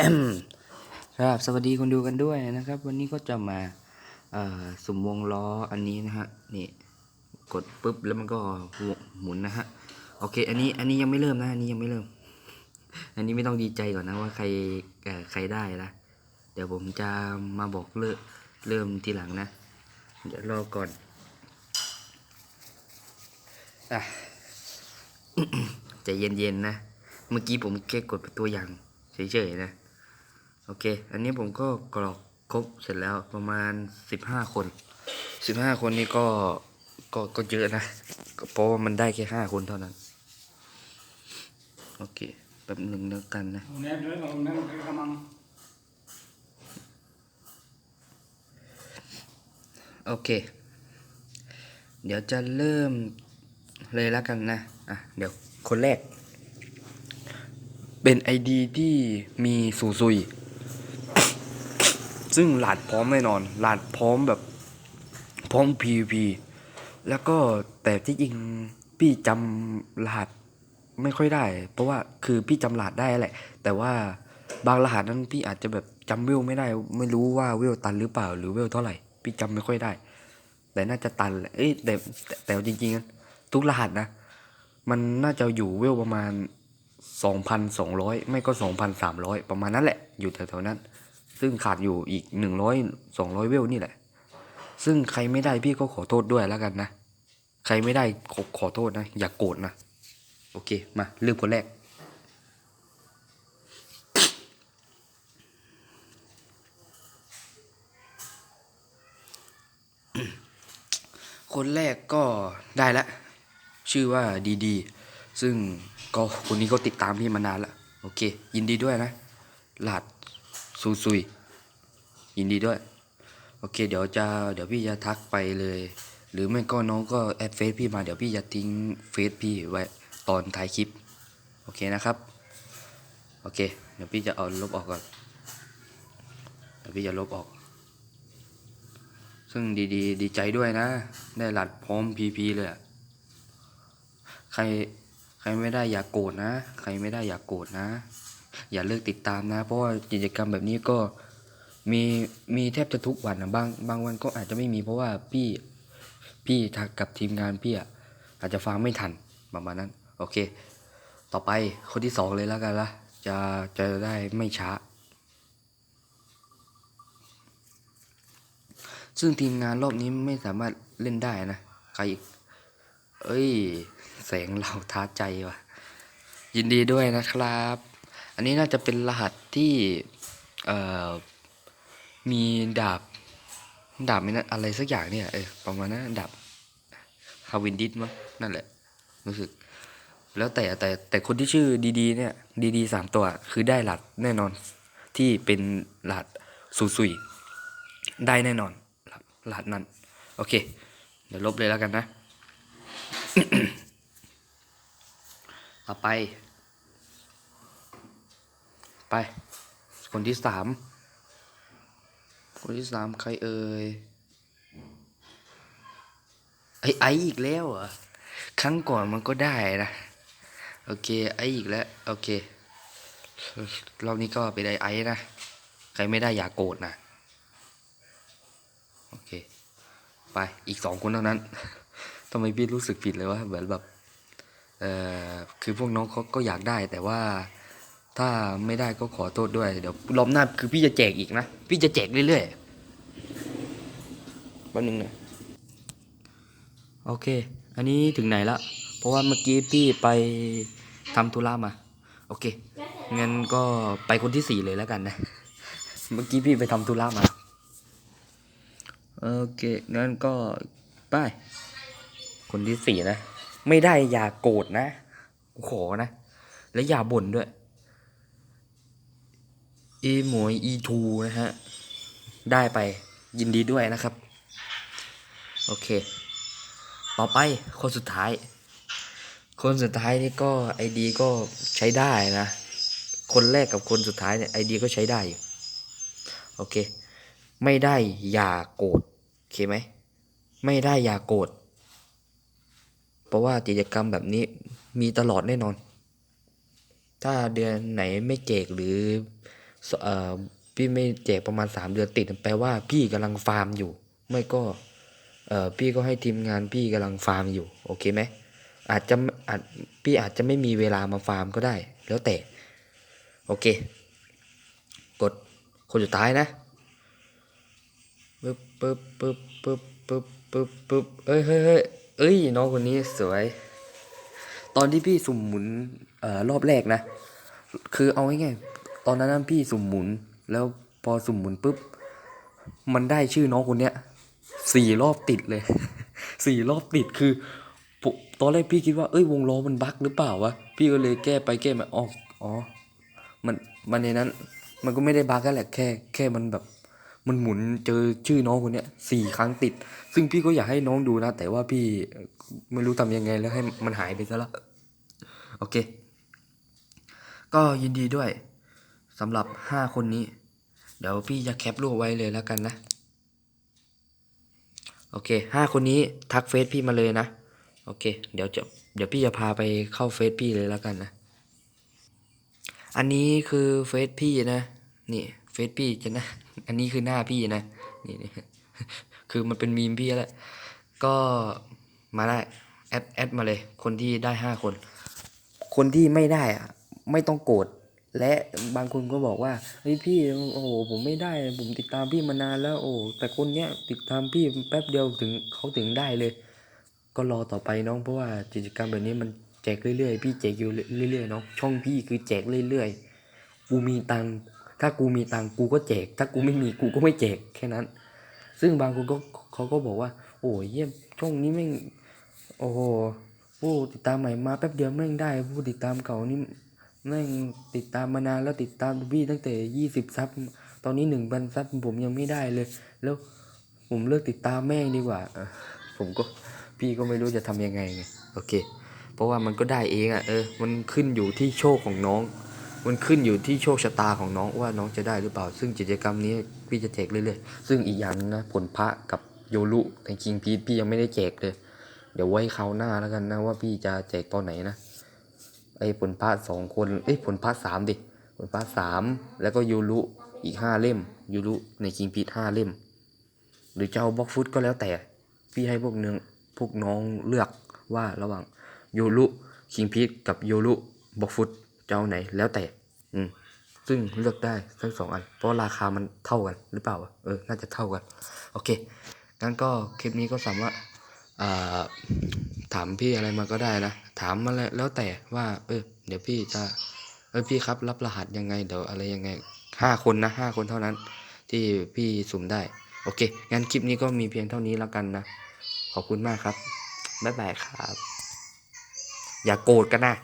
ครับสวัสดีคนดูกันด้วยนะครับ วันนี้ก็จะมาสุ่มวงล้ออันนี้นะฮะนี่กดปุ๊บแล้วมันก็หมุนนะฮะโอเค อันนี้อันนี้ยังไม่เริ่มนะ อันนี้ยังไม่เริ่ม อันนี้ไม่ต้องดีใจก่อนนะว่าใครใครได้นะเดี๋ยวผมจะมาบอกเริ่มเริ่มทีหลังนะ เดี๋ยวรอก่อนอะใจเย็นๆนะ เมื่อกี้ผมแค่กดเป็นตัวอย่างเฉยๆนะ โอเค อันนี้ผมก็กรอกครบเสร็จแล้วประมาณสิบห้าคนสิบห้าคนนี่ก็ก็ก็เยอะนะก็เพราะว่ามันได้แค่ห้าคนเท่านั้น โอเคแป๊บหนึ่งแล้วกันนะ Nè, đứa nào nè, cái cam ăn. โอเค เดี๋ยวจะเริ่มเลยแล้วกันนะ อะ เดี๋ยวคนแรก เป็น ID ที่มีสูซุย ซึ่งหลาดพร้อมแน่นอน หลาดพร้อมแบบพร้อม PVP แล้วก็แต่ที่จริงพี่จำรหัสไม่ค่อยได้ เพราะว่าคือพี่จำรหัสได้แหละ แต่ว่าบางรหัสนั้นพี่อาจจะแบบจำเวลไม่ได้ ไม่รู้ว่าเวลตันหรือเปล่า หรือเวลเท่าไหร่ พี่จำไม่ค่อยได้ แต่น่าจะตันแหละเอ้ยแต่แต่แต่จริงๆทุกรหัสนะ มันน่าจะอยู่เวลประมาณสองพันสองร้อยไม่ก็สองพันสามร้อยประมาณนั้นแหละ อยู่แถวๆนั้น ซึ่งขาดอยู่อีกหนึ่งร้อยสองร้อยเวลนี่แหละ ซึ่งใครไม่ได้พี่ก็ขอโทษด้วยแล้วกันนะ ใครไม่ได้ขอขอโทษนะ อย่ากโกรธนะ โอเค มาเริ่มคนแรกคนแรกก็ได้ละ ชื่อว่าดีดี ซึ่งก็คนนี้ก็ติดตามพี่มานานละโอเค ยินดีด้วยนะหลาด ซูซุยยินดีด้วย โอเค เดี๋ยวจะเดี๋ยวพี่จะทักไปเลย หรือไม่ก็น้องก็แอดเฟซพี่มาเดี๋ยวพี่จะทิ้งเฟซพี่ไว้ตอนท้ายคลิป โอเคนะครับ โอเค เดี๋ยวพี่จะเอาลบออกก่อนเดี๋ยวพี่จะลบออก ซึ่งดีดีดีใจด้วยนะ ได้หลัดพร้อมพีพีเลยใครใครไม่ได้อย่ากโกรธนะ ใครไม่ได้อย่ากโกรธนะ อย่าเลิกติดตามนะ เพราะว่ากิจกรรมแบบนี้ก็มีมีแทบจะทุกวันนะบางบางวันก็อาจจะไม่มีเพราะว่าพี่พี่ทักกับทีมงานพี่อะอาจจะฟังไม่ทันประมาณนั้น โอเค ต่อไปคนที่สองเลยแล้วกันละจะจะได้ไม่ช้า ซึ่งทีมงานรอบนี้ไม่สามารถเล่นได้นะ ใครอีก เอ้ย แสงเราท้าใจว่ะ ยินดีด้วยนะครับ อันนี้น่าจะเป็นรหัสที่มีดาบ ดาบไม่นะอะไรสักอย่างเนี่ยเออประมาณนั้นดาบฮาวินดิสมั้งนั่นแหละ รู้สึก แล้วแต่แต่แต่คนที่ชื่อดีๆ เนี่ยดีๆสามตัว คือได้หลัดแน่นอนที่เป็นหลัดซุซุยได้แน่นอนรหัสรหัสนั้น โอเค เดี๋ยวลบเลยแล้วกันนะ ต่อไป ไป คนที่สาม คนที่สามใครเอ่ยไอไออีกแล้วเหรอ ครั้งก่อนมันก็ได้นะ โอเค ไออีกแล้ว โอเค รอบนี้ก็เป็นไอไอนะ ใครไม่ได้อย่าโกรธนะ โอเค ไป อีกสองคนเท่านั้นทำไมพี่รู้สึกผิดเลยวะเหมือนแบบ เอ่อ คือพวกน้องเขาก็อยากได้แต่ว่า ถ้าไม่ได้ก็ขอโทษด้วย เดี๋ยวรอบหน้าคือพี่จะแจกอีกนะ พี่จะแจกเรื่อยๆแป๊บนึงนะโอเค อันนี้ถึงไหนละ เพราะว่าเมื่อกี้พี่ไปทำธุระมา โอเค งั้นก็ไปคนที่สี่เลยแล้วกันนะ เมื่อกี้พี่ไปทำธุระมา โอเค งั้นก็ไป คนที่สี่นะ ไม่ได้อย่าโกรธนะกูขอนะ และอย่าบ่นด้วย อีหมวยอีทูนะฮะ ได้ไปยินดีด้วยนะครับ โอเค ต่อไปคนสุดท้าย คนสุดท้ายนี่ก็ไอดีก็ใช้ได้นะ คนแรกกับคนสุดท้ายเนี่ยไอดีก็ใช้ได้อยู่ โอเค ไม่ได้อย่าโกรธโอเคไหม ไม่ได้อย่าโกรธเพราะว่ากิจกรรมแบบนี้มีตลอดแน่นอน ถ้าเดือนไหนไม่เจกหรือ พี่ไม่แจกประมาณสามเดือนติด แปลว่าพี่กำลังฟาร์มอยู่ ไม่ก็พี่ก็ให้ทีมงานพี่กำลังฟาร์มอยู่ โอเคไหมอาจจะอาจพี่อาจจะไม่มีเวลามาฟาร์มก็ได้ แล้วแต่ โอเค กดคนสุดท้ายนะปึ๊บปึ๊บปึ๊บปึ๊บปึ๊บปึ๊บปึ๊บเอ้ยเฮ้ยเฮ้ยเอ้ยน้องคนนี้สวย ตอนที่พี่สุ่มหมุนเอ่อรอบแรกนะ คือเอาง่ายๆ ตอนนั้นนะพี่สุ่มหมุน แล้วพอสุ่มหมุนปุ๊บ มันได้ชื่อน้องคนเนี้ยสี่รอบติดเลยสี่รอบติดคือผมตอนแรกพี่คิดว่าเอ้ยวงล้อมันบั๊กหรือเปล่าวะพี่ก็เลยแก้ไปแก้มาอ๋ออ๋อมันมันในนั้น มันก็ไม่ได้บั๊กแหละแค่แค่มันแบบมันหมุนเจอชื่อน้องคนเนี้ยสี่ครั้งติด ซึ่งพี่ก็อยากให้น้องดูนะ แต่ว่าพี่ไม่รู้ทำยังไงแล้วให้มันหายไปซะละโอเค ก็ยินดีด้วย สำหรับห้าคนนี้ เดี๋ยวพี่จะแคปรูปไว้เลยแล้วกันนะ โอเคห้าคนนี้ทักเฟซพี่มาเลยนะ โอเค เดี๋ยวจะเดี๋ยวพี่จะพาไปเข้าเฟซพี่เลยแล้วกันนะ อันนี้คือเฟซพี่นะ นี่เฟซพี่จะนะ อันนี้คือหน้าพี่นะ นี่นี่คือมันเป็นมีมพี่แล้ว ก็มาได้แอดแอดมาเลย คนที่ได้ห้าคน คนที่ไม่ได้อะไม่ต้องโกรธ และบางคนก็บอกว่าเฮ้ยพี่โอ้โหผมไม่ได้ผมติดตามพี่มานานแล้วโอ้แต่คนเนี้ยติดตามพี่แป๊บเดียวถึงเขาถึงได้เลย ก็รอต่อไปน้องเพราะว่ากิจกรรมแบบนี้มันแจกเรื่อยๆ พี่แจกอยู่เรื่อยๆน้องช่องพี่คือแจกเรื่อยๆกูมีตังถ้ากูมีตังกูก็แจก ถ้ากูไม่มีกูก็ไม่แจกแค่นั้น ซึ่งบางคนก็เขาก็บอกว่า โอ้ยเยี่ยมช่องนี้แม่งโอ้โหผู้ติดตามใหม่มาแป๊บเดียวแม่งได้ ผู้ติดตามเก่านี่ แม่งติดตามมานานแล้วติดตามพี่ตั้งแต่ยี่สิบซับ ตอนนี้หนึ่งพันซับผมยังไม่ได้เลย แล้วผมเลิกติดตามแม่งดีกว่า ผมก็พี่ก็ไม่รู้จะทำยังไงไงโอเค เพราะว่ามันก็ได้เองอะเออ มันขึ้นอยู่ที่โชคของน้อง มันขึ้นอยู่ที่โชคชะตาของน้องว่าน้องจะได้หรือเปล่า ซึ่งกิจกรรมนี้พี่จะแจกเรื่อยๆ ซึ่งอีกอย่างนะผลพระกับโยรุในคิงพีพี่ยังไม่ได้แจกเลย เดี๋ยวไว้คราวหน้าแล้วกันนะว่าพี่จะแจกตอนไหนนะ ไอ้ผลพระสองคนเอ้ยผลพระสามดิผลพระสามแล้วก็ยูรุอีกห้าเล่มยูรุในคิงพีทห้าเล่ม หรือจะเอาบล็อกฟุตก็แล้วแต่ พี่ให้พวกเนืองพวกน้องเลือกว่าระหว่างยูรุคิงพีทกับยูรุบล็อกฟุตจะเอาไหนแล้วแต่ อืมซึ่งเลือกได้ทั้งสองอัน เพราะราคามันเท่ากันหรือเปล่าเออ น่าจะเท่ากัน โอเคงั้นก็คลิปนี้ก็สามารถ ถามพี่อะไรมาก็ได้นะ ถามมาแล้วแต่ว่า เออ เดี๋ยวพี่จะเออพี่ครับรับรหัสยังไงเดี๋ยวอะไรยังไงห้าคนนะห้าคนเท่านั้น ที่พี่สุ่มได้ โอเค งั้นคลิปนี้ก็มีเพียงเท่านี้แล้วกันนะ ขอบคุณมากครับ บ๊ายบายครับ อย่าโกรธกันนะ